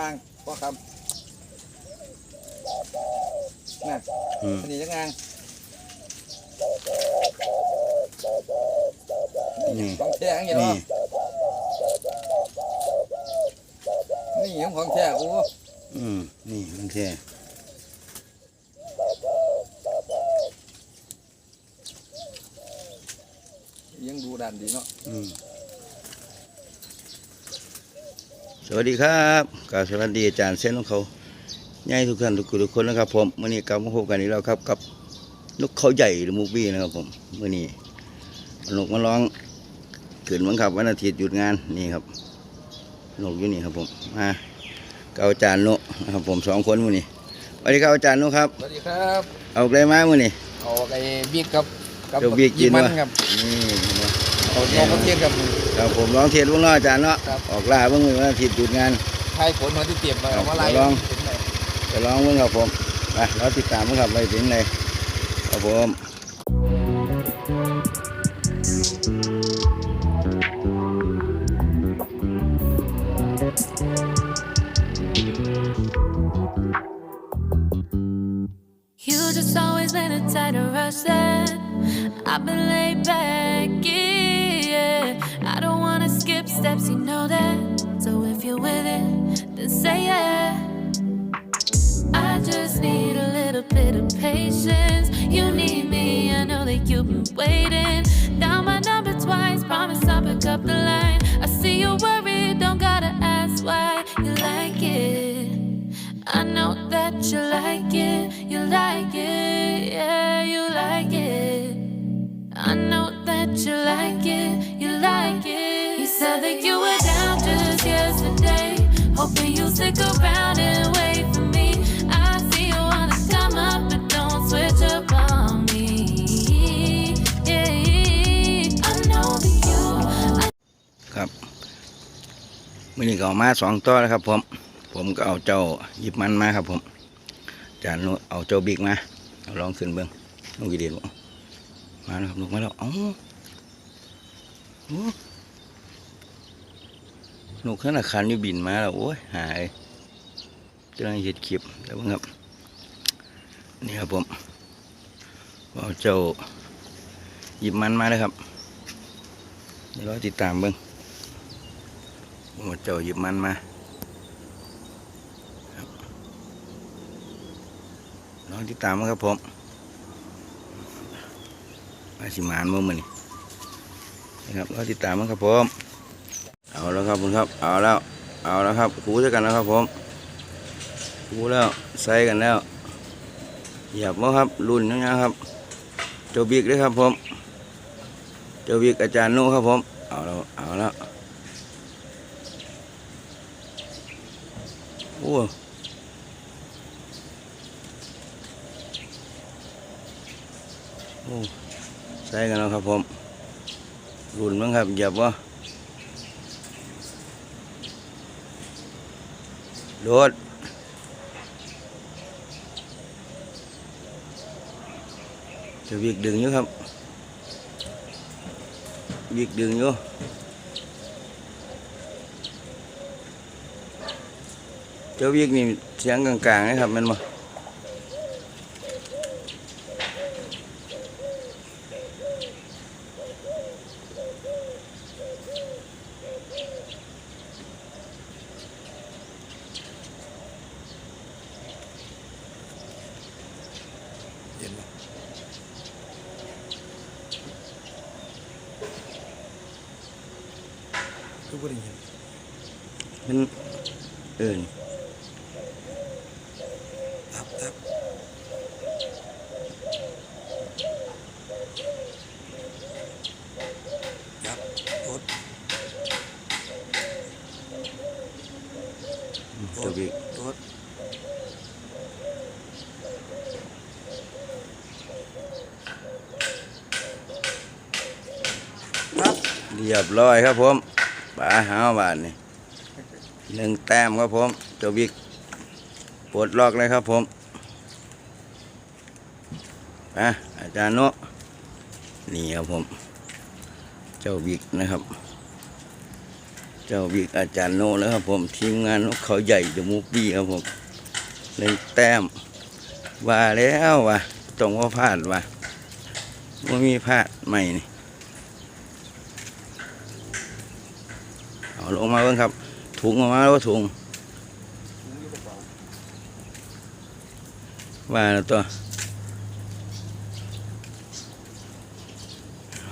อ่างพ่อคำน่ะอืมอันนี้ยังอ่างนี่ ของแท้อย่างนี้เนาะนี่นี่ของแท้โอ้อืม นี่มันแท้ยังดูดันดีเนาะ อืม สวัสดีครับกราบสวัสดีอาจารย์เส้นของเขาใหญ่ทุกท่านทุกคนทุกคนนะครับ ผมมื่อนี้กลับมาพบกันอีกแล้วครับ กับนกเขาใหญ่หรือมูบี้นะครับ ผมมื่อนี้เอานกมาร้องขึ้นมั้งครับวันอาทิตย์หยุดงานนี่ครับนกอยู่นี่ครับผมมาเกบอาจารย์นกนะครับ ผมสองคนมื่อนี้สวัสดีครับอาจารย์นกครับสวัสดีครับ เอาอะไรมามื่อนี้เอาไอ้บิ๊กครับกัเจ้าบิ๊กกินมันวะครับนี่เห็นไหมเอาน้องเขาเทียนครับ ครับผมร้องเทียนวงเนาะอาจารย์เนาะครับ ออกล่าเบิ่งมื้อวันอาทิตย์หยุดงานไทยผลมาที่เตรียมมาครับเอามาไล่เดี๋ยวลองเป็นไงจะร้องเบิ่งครับผมไปเราติดตามเบิ่งครับไปถึงเลยครับผม You just always been a tighter rush that I've been laid back, yeah. I don't wanna skip steps, you know that. So if you're with it, then say yeah. I just need a little bit of patience. You need me, I know that you've been waiting. Down my number twice, promise I'll pick up the line. I see you're worried, don't gotta ask why you like it. I know that you like it, you like it, yeah, you like it. I know that you like it, said that you were down just yesterday, hoping you'll stick around and wait for me. I see you wanna come up, but don't switch up on me. Yeah, I know that you. ครับมื่อนี้ก็เอามาสองตัวแล้วครับ ผม ผมก็เอาเจ้าหยิบมันมาครับผมอาจารย์นุเอาเจ้าบิ๊กมาเอาลองขึ้นเบิ่งนกกีเดียนมาแล้วครับนกมาแล้วเอ้าโอ้ นกขนาคันนี่บินมาแล้วโอ้ยหายกำลังเห็ดคลิปแล้วครับ นี่ครับผมเอาเจ้าหยิบมันมาเลยครับเดี๋ยวเราติดตามเบิ้งผมเอาเจ้าหยิบมันมาลองติดตามมาครับผมมาสิมานมือมันนี่นะครับเราติดตามมาครับผม เอาแล้วครับผมครับ เอาแล้ว เอาแล้วครับคูด้วยกันแล้วครับผมคูแล้วใส่กันแล้วหยับมาครับ รุ่นนี้นะครับ เจ้าบิ๊กเลยครับผม เจ้าวิกอาจารย์นุครับผม เอาแล้ว เอาแล้วโอ้โอ้ใส่กันแล้วครับผม รุ่นมั้งครับหยียบวะ โดดเจ้าวิกดึงอยู่ครับ việc đường vô cho việc này sáng càng càng ấy ครับ เอินครับครับครับรถเจ้าวิกรถเรียบร้อยครับผมปลาหาวบาทนี่ หนึ่งแต้มครับผมเจ้าวิกปลดล็อกเลยครับผมอะอาจารย์โนนี่ครับผม เจ้าวิกนะครับ เจ้าบิ๊กอาจารย์โนนะครับผมทีมงานเขาใหญ่เดอะมูฟวี่ครับผมเล่นแต้มว่าแล้วว่ะต้องว่าพลาดว่ะว่ามีพลาดใหม่นี่เอาลงมาเบิ่งครับ ถุงออกมาแล้วถุงว่าแล้วตัว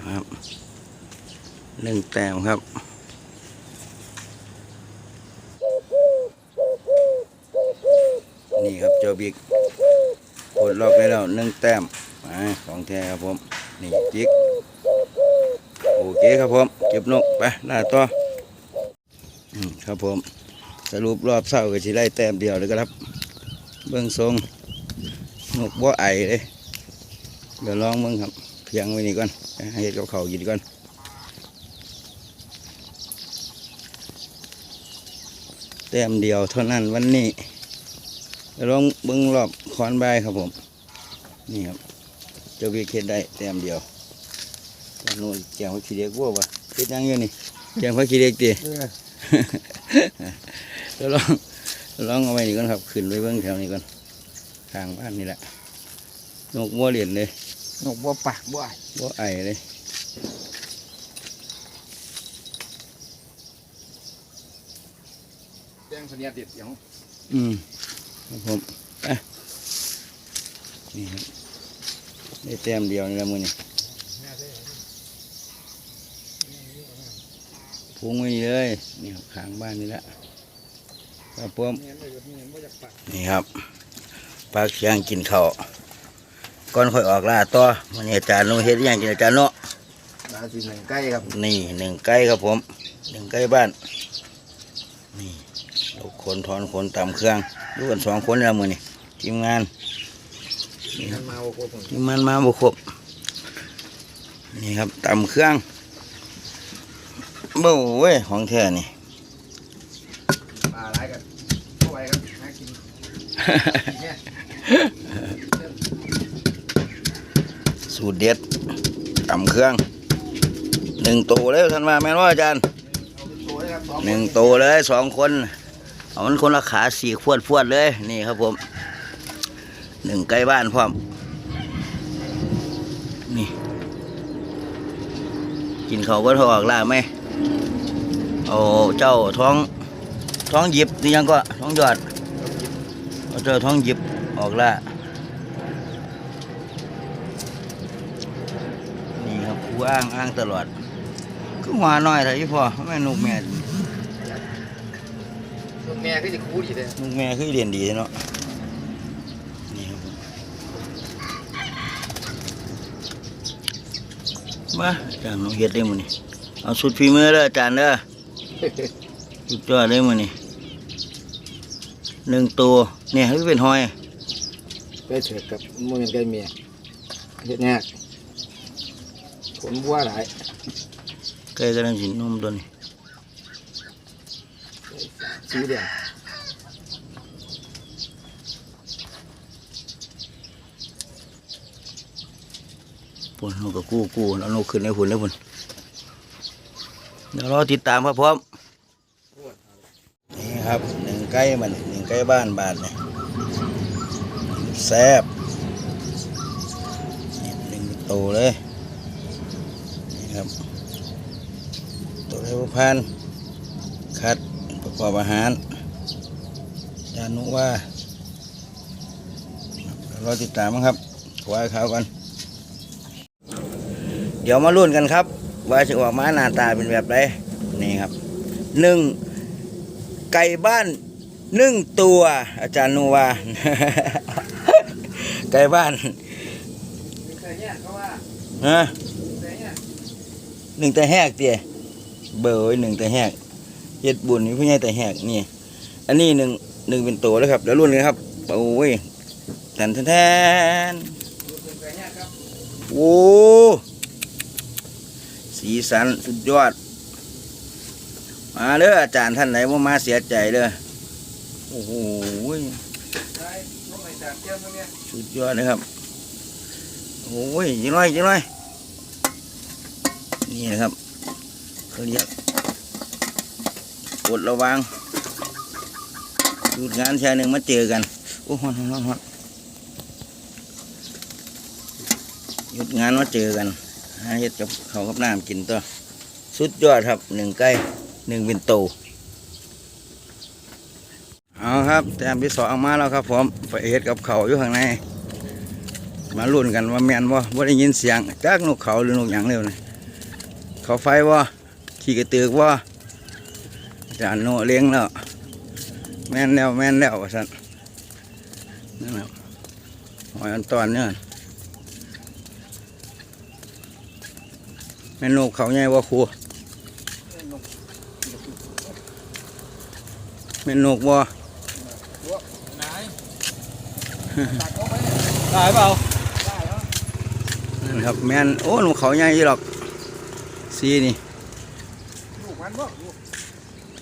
ครับหนึ่งแต้มครับนี่ครับเจ้าบิ๊กกดล็อกได้แล้วหนึ่งแต้มมาของแท้ครับผม นี่จิกโอเคครับผม เก็บนกไปลาต่อ ครับผม สรุปรอบเศร้าก็สิได้แต้มเดียวเลยครับ เบื้องทรงนกบ่ไอเลย เดี๋ยวลองเบื้องครับ เพียงไว้นี่ก่อนให้เห็ดกับเขากินก่อนแต้มเดียวเท่านั้นวันนี้เดี๋ยวลองเบิ้งรอบคอนใบครับผม นี่ครับเจ้าพี่เคสได้แต้มเดียวนโน้นแกงพักขี้เด็กวัววะเคสยังอยู่นี่แกงพักขี้เด็กตี ลองเดี๋ยวลองเอาไว้นี่ก่อนครับ ขึ้นไปเบิ้งแถวนี้ก่อนทางบ้านนี่แหละนกวัวเหรียญเลยนกบัวปากบัววัวไอเลยแจ้งสัญญาณติดอย่างอืมครับผมไปนี่ครับได้แต้มเดียวนี่ละมือนี่ พุงไว้นี่เลยนี่ค้างบ้านนี่แหละครับนี่ยไม่หยุดเนี่ครับปลาเคียงกินข้าวก่อนค่อยออกล่าต่อมันอาจารย์ลงเฮ็ดอิหยังกินอาจารย์เนาะนาทีหนึ่งใกล้ครับ นี่หนึ่งไก่ครับผมหนึ่งไก่บ้าน นี่ลูกคนถอนคนตำเครื่องดูกันสองคนแล้วมือนี่ทีมงานมันมาโอ้โหผมทีมงานมาบุกครบนี่ครับตำเครื่อง เบ้าเว้ยของแท้นี่ปลาอะไรกันเข้าไปครับหากินเนี่ยสูตรเด็ดตำเครื่องหนึ่งตัวเลยท่านว่าแม่นว่าอาจารย์เอาเป็นตัวเลยครับสองหนึ่งตัวเลยสองคนเอามันคนละขาสี่ขวดฟวดเลยนี่ครับผมหนึ่งใกล้บ้านพร้อมนี่ กินเขาวก็ทออกล่าไหม เอาเจ้าท้องท้องหยิบนี่ยังก็ท้องหยอดเอาเจ้าท้องหยิบออกล่านี่ครับกูอ้างอ้างตลอดก็หัวน้อยเถอะยี่พ่อแม่นุกแม่ลูกแม่ก็จะคูดีเลยลูกแม่คือเรียนดีเนาะนี่ครับผมมาอาจารย์น้องเฮ็ดได้มื้อนี้เอาสุดฝีมือเด้ออาจารย์เด้อ สุดยอดได้มื้อนี้หนึ่งตัว เนี่ยคือเป็นหอยไปเถิดกับมือเป็นไก่เมียเฮ็ดแน่ผลบัวหลายไก่กำลังสินมตัวนี้สีแดงปุ่นเราก็กู้กู้แล้วเราขึ้นให้พุ่นให้พุ่นเดี๋ยวรอติดตามครับพร้อม ครับหนึ่งไก่มันหนึ่งไก่บ้านบาทเนี่ยแซ่บหนึ่งโตวเลยนี่ครับตัวเร็วพันคัดประกอบอาหารจานุว่าเรอติดตามนะครับขวายขาวกันเดี๋ยวมาลุ้นกันครับ ว่าจะออกมาหน้าตาเป็นแบบไรนี่ครับหนึ่ง ไก่บ้านหนึ่งตัว อาจารย์นูว่าไก่บ้านแต่เนี่ยเขาว่าฮะแต่เนี่ยหนึ่งแต่แหกเตี๋ยเบอร์ไว้หนึ่งแต่แหกเฮ็ดบุญนี่ผู้ใหญ่แต่แหกนี่ อันนี้หนึ่งหนึ่งเป็นตัวแล้วครับเดี๋ยวลุ้นกันครับโอ้ยแทนแทนแทนดูเป็นแต่เนี่ยครับโอ้สีสันสุดยอด มาเด้ออาจารย์ท่านไหนว่ามาเสียใจเด้อโอ้โหชุดยอดนะครับโอ้ยยิ่งหน่อยยิงหน่อยนี่นะครับเขาเรียกกดระวังหยุดงานแค่หนึ่งมาเจอกันโอ้ฮอนฮอนฮอนหยุดงานมาเจอกันหาเฮ็ดกับเขากับน้ำกินตัวสุดยอดครับหนึ่งไก่ หนึ่งเป็นโตเอาครับแต้มที่สองมาแล้วครับผมไปเฮ็ดกับเขาอยู่ข้างใน มาลุ้นกันว่าแมนบ่บ่ได้ยินเสียงจากนกเขาหรือนกหยังเร็วนี่เขาไฟบ่ขี่กระตือกบ่าจารย์โนเลี้ยงแล้วแมนแล้วแมนแล้วว่าสันนั่นแหละหอยอันตอนเนี่ยแมนนกเขาใหญ่บ่ครู แม่นนกบ่ได้เปล่านั่นครับแม่นโอ้นกเขาใหญ่อยู่หรอกสีนี่ลูกมันบ่ลูก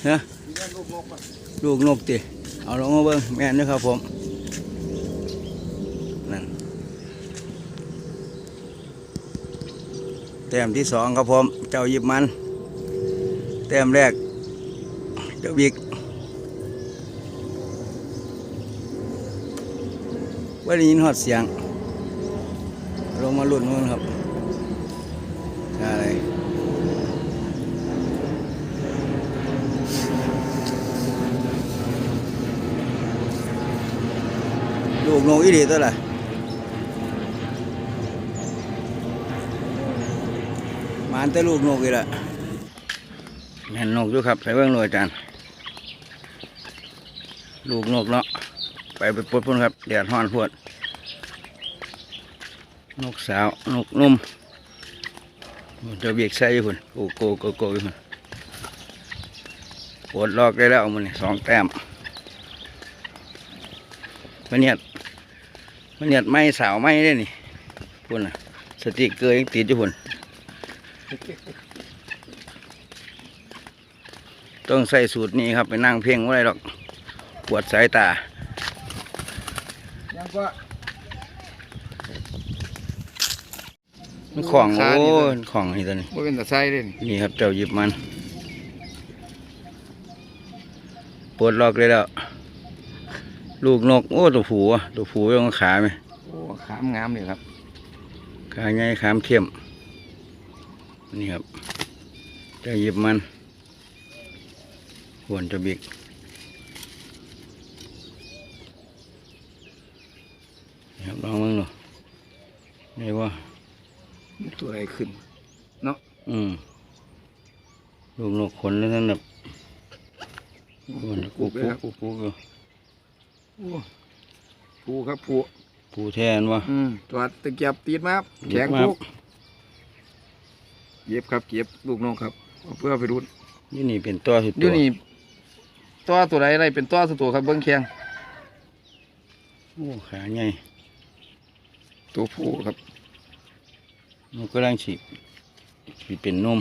ฮะมีแม่ลูกนกบ่ลูกนกติเอาลงมาเบิ้งแม่นเด้อครับผมนั่นแต้มที่สองครับผม เจ้าหยิบมัน แต้มแรก เจ้าบิ๊ก ว่าได้ยินหอดเสียงลงมาลุ่นมั้งครับอะไรลูกนกอีดีตัวละหมานแต่ลูกนกอีละแม่นนกอยู่ครับไปเบิ่งหน่วยจารย์ลูกนกเนาะ ไปไปปลดพุ่นครับแดดฮ้อนพวดนกสาวนกนุ่มจะเบียกใส่ยูพุ่นโกโกโกโกยู่พุ่นปวดลอกได้แล้วมันสองแต้มมันเนียดมันเนียดไม้สาวไม้ได้นี่พุ่นน่ะสติเกอร์ยังติดอยู่พุ่นต้องใส่สูตรนี้ครับไปนั่งเพ่งไว้หรอกปวดสายตา ยังก็มันของขาโอ้นี่เลยยของนี่ตัวนี้บ่เป็นตาไส้เด้นี่นี่ครับเจ้าหยิบมันปวดล็อกเลยแล้ว ลูกนก โอ้ตัวผูอะตัวผูยังขาไหมโอ้ขามงามเลยครับขาใหญ่ขามเข้มนี่ครับเจ้าหยิบมันหวนจะบิก ครับลองมึงหนูนี่ว่าตัวอะไรขึ้นอืมลูกนกขนแล้วนั่นแบบหวนกุกเลยกุกครับกุกกุกอยู่โอ้ผู้ครับผู้ผูแทนวะอืมตัวตะเกียบตีดมาครับเย็แข็บงมาผู้เย็บครับเก็บลูกน้องครับเอาเพื่อไปรุดนี่นี่เป็นตัวสุดเดี๋ยวนี้ตัวตัวใดอะไรเป็นตัวสุดตัวครับเบิ้งแข็งโอ้ขาใหญ่ ตัวผู้ครับมันก็ลังฉีกสิเป็นนม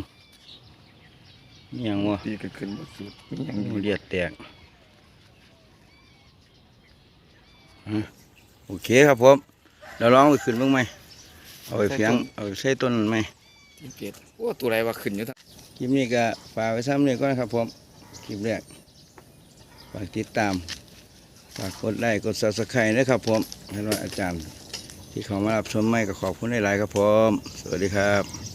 นี่ยังวะตีกันขึ้นบสุดมีอย่างโอ้นี้เลียดแตกฮะโอเคครับผมเราลองไปขึ้นบ้างไหมเอาไปเพียงเอาไปใส่ต้นไหมตีนเป็ดโอ้ตัวใดว่าขึ้นอยู่ทั้งคลิปนี้ก็ฝากไว้ซ้ำเลยก็นะครับผมคลิปแรกฝากติดตามฝากกดไลค์กดซับสไครต์นะครับผมท่านว่าอาจารย์ ที่เขามารับชมไม่ก็ขอบคุณหลายๆครับผม สวัสดีครับ